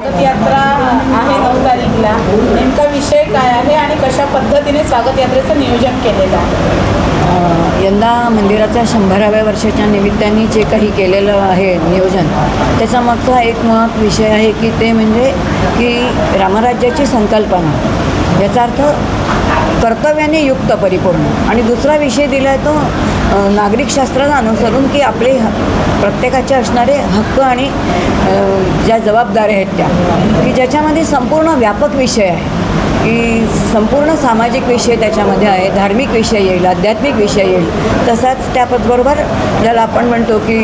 स्वागत यात्रा आहे नऊ तारीखला. नेमका विषय काय आहे आणि कशा पद्धतीने स्वागत यात्रेचं नियोजन केलेलं आहे? यंदा मंदिराच्या शंभराव्या वर्षाच्या निमित्ताने जे काही केलेलं आहे नियोजन त्याचा मागचा एक मुळात विषय आहे की ते म्हणजे की रामराज्याची संकल्पना. याचा अर्थ कर्तव्याने युक्त परिपूर्ण. आणि दुसरा विषय दिला आहे तो नागरिक शास्त्राला अनुसरून की आपले ह प्रत्येकाचे असणारे हक्क आणि ज्या जबाबदाऱ्या आहेत त्या की ज्याच्यामध्ये संपूर्ण व्यापक विषय आहे. की संपूर्ण सामाजिक विषय त्याच्यामध्ये आहे धार्मिक विषय येईल आध्यात्मिक विषय येईल तसाच त्याबरोबर ज्याला आपण म्हणतो की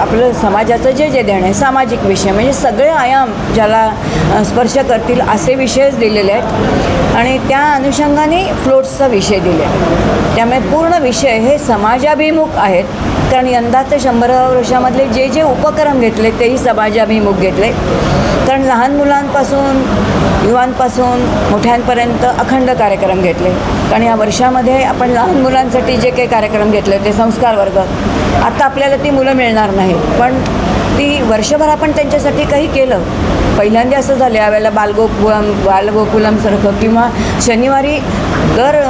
आपलं समाजाचं जे जे देणं आहे सामाजिक विषय म्हणजे सगळे आयाम ज्याला स्पर्श करतील असे विषयच दिलेले आहेत. आणि त्या अनुषंगाने फ्लोट्सचा विषय दिले त्यामुळे पूर्ण विषय हे समाजाभिमुख आहेत. कारण यंदाचे शंभर वर्षामधले जे जे उपक्रम घेतले तेही समाजाभिमुख घेतले. कारण लहान मुलांपासून युवांपासून मोठ्यांपर्यंत अखंड कार्यक्रम घेतले. कारण या वर्षामध्ये आपण लहान मुलांसाठी जे काही कार्यक्रम घेतले ते संस्कार वर्ग. आता आपल्याला ती मुलं मिळणार नाही. पण ती वर्षभर आपण त्यांच्यासाठी काही केलं. पहिल्यांदा असं झालं यावेळेला बालगोकुलम बालगोकुलमसारखं किंवा शनिवारी दर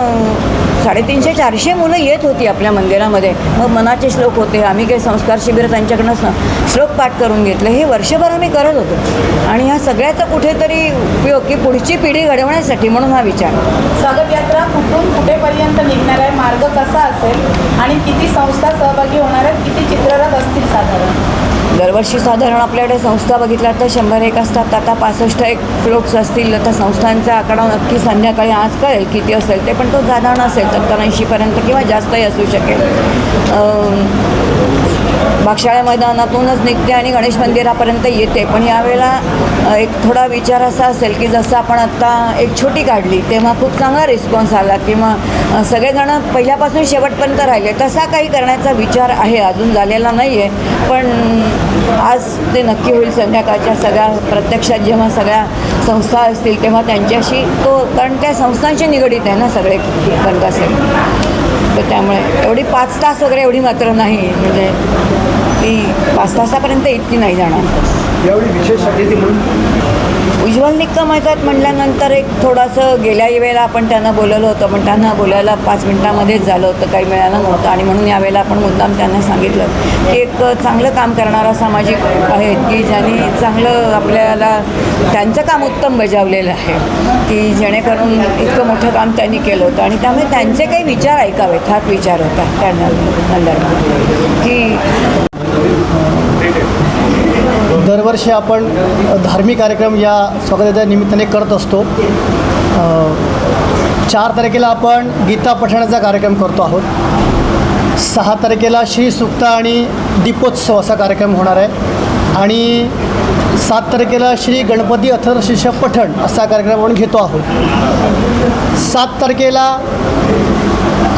साडेतीनशे चारशे मुलं येत होती आपल्या मंदिरामध्ये. मग मनाचे श्लोक होते आम्ही काही संस्कार शिबिर त्यांच्याकडनं श्लोक पाठ करून घेतले. हे वर्षभर आम्ही करत होतो. आणि ह्या सगळ्याचा कुठेतरी उपयोग की पुढची पिढी घडवण्यासाठी म्हणून हा विचार. स्वागत यात्रा कुठून कुठेपर्यंत निघणार आहे? मार्ग कसा असेल? आणि किती संस्था सहभागी होणार आहेत? किती चित्ररथ असतील साधारण? दरवर्षी साधारण आपल्याकडे संस्था बघितल्या तर शंभर एक असतात. आता पासष्ट एक फ्लोट्स असतील. तर संस्थांचा आकडा नक्की संध्याकाळी आज कळेल किती असेल ते. पण तो साधारण असेल सत्तर ऐंशीपर्यंत किंवा जास्तही असू शकेल. भागशाळा मैदानातूनच निघते आणि गणेश मंदिरापर्यंत येते. पण यावेळेला एक थोडा विचार असा असेल की जसं आपण आत्ता एक छोटी काढली तेव्हा खूप चांगला रिस्पॉन्स आला किंवा सगळेजणं पहिल्यापासून शेवटपर्यंत राहिले. तसा काही करण्याचा विचार आहे अजून झालेला नाही आहे पण आज ते नक्की होईल संध्याकाळच्या सगळ्या प्रत्यक्षात जेव्हा सगळ्या संस्था असतील तेव्हा त्यांच्याशी तो कारण त्या संस्थांशी निगडीत आहे ना सगळे कीर्तन असेल तर त्यामुळे एवढी पाच तास वगैरे एवढी मात्र नाही. म्हणजे ती पाच तासापर्यंत इतकी नाही जाणार. यावेळी विशेष अतिथी म्हणून उज्ज्वल निक्कम येतात म्हटल्यानंतर एक थोडंसं गेल्या वेळेला आपण त्यांना बोलवलं होतं पण त्यांना बोलायला पाच मिनटामध्येच झालं होतं काही मिळालं नव्हतं. आणि म्हणून यावेळेला आपण मुद्दाम त्यांना सांगितलं की एक चांगलं काम करणारा सामाजिक आहेत की ज्यांनी चांगलं आपल्याला त्यांचं काम उत्तम बजावलेलं आहे की जेणेकरून इतकं मोठं काम त्यांनी केलं होतं. आणि त्यामुळे त्यांचे काही विचार ऐकावेत हाच विचार होता त्यांना की दरवर्षी आपण धार्मिक कार्यक्रम या स्वागताच्या निमित्ताने करत असतो. चार तारखेला आपण गीता पठणाचा कार्यक्रम करतो आहोत. सहा तारखेला श्री सुक्ता आणि दीपोत्सव असा कार्यक्रम होणार आहे. आणि सात तारखेला श्री गणपती अथर्वशीर्ष पठण असा कार्यक्रम आपण घेतो आहोत. सात तारखेला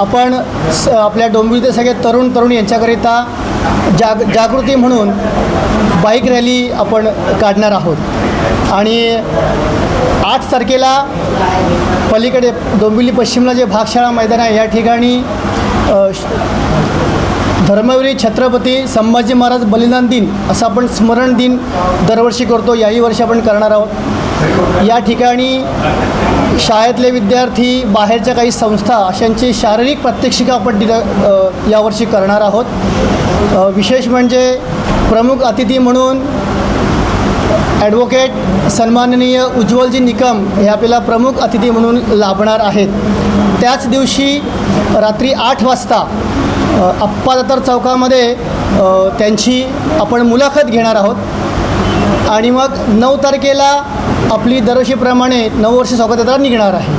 आपण स आपल्या डोंबिवलीचे सगळे तरुण तरुण यांच्याकरिता जाग जागृती म्हणून बाईक रॅली आपण काढणार आहोत. आणि आठ तारखेला पलीकडे डोंबिवली पश्चिमला जे भागशाळा मैदान आहे या ठिकाणी धर्मवीरी श- छत्रपती संभाजी महाराज बलिदान दिन असं आपण स्मरण दिन दरवर्षी करतो. याही वर्षी आपण करणार आहोत. या ठिकाणी शाळेतले विद्यार्थी बाहेरच्या काही संस्था अशांची शारीरिक प्रात्यक्षिका आपण दिलं यावर्षी करणार आहोत. विशेष म्हणजे प्रमुख अतिथी म्हणून ॲडव्होकेट सन्माननीय उज्ज्वलजी निकम हे आपल्याला प्रमुख अतिथी म्हणून लाभणार आहेत. त्याच दिवशी रात्री आठ वाजता अ, अप्पादत्तर चौकामध्ये त्यांची आपण मुलाखत घेणार आहोत. आणि मग नऊ तारखेला आपली दरवर्षीप्रमाणे नऊ वर्ष स्वागत यात्रा निघणार आहे.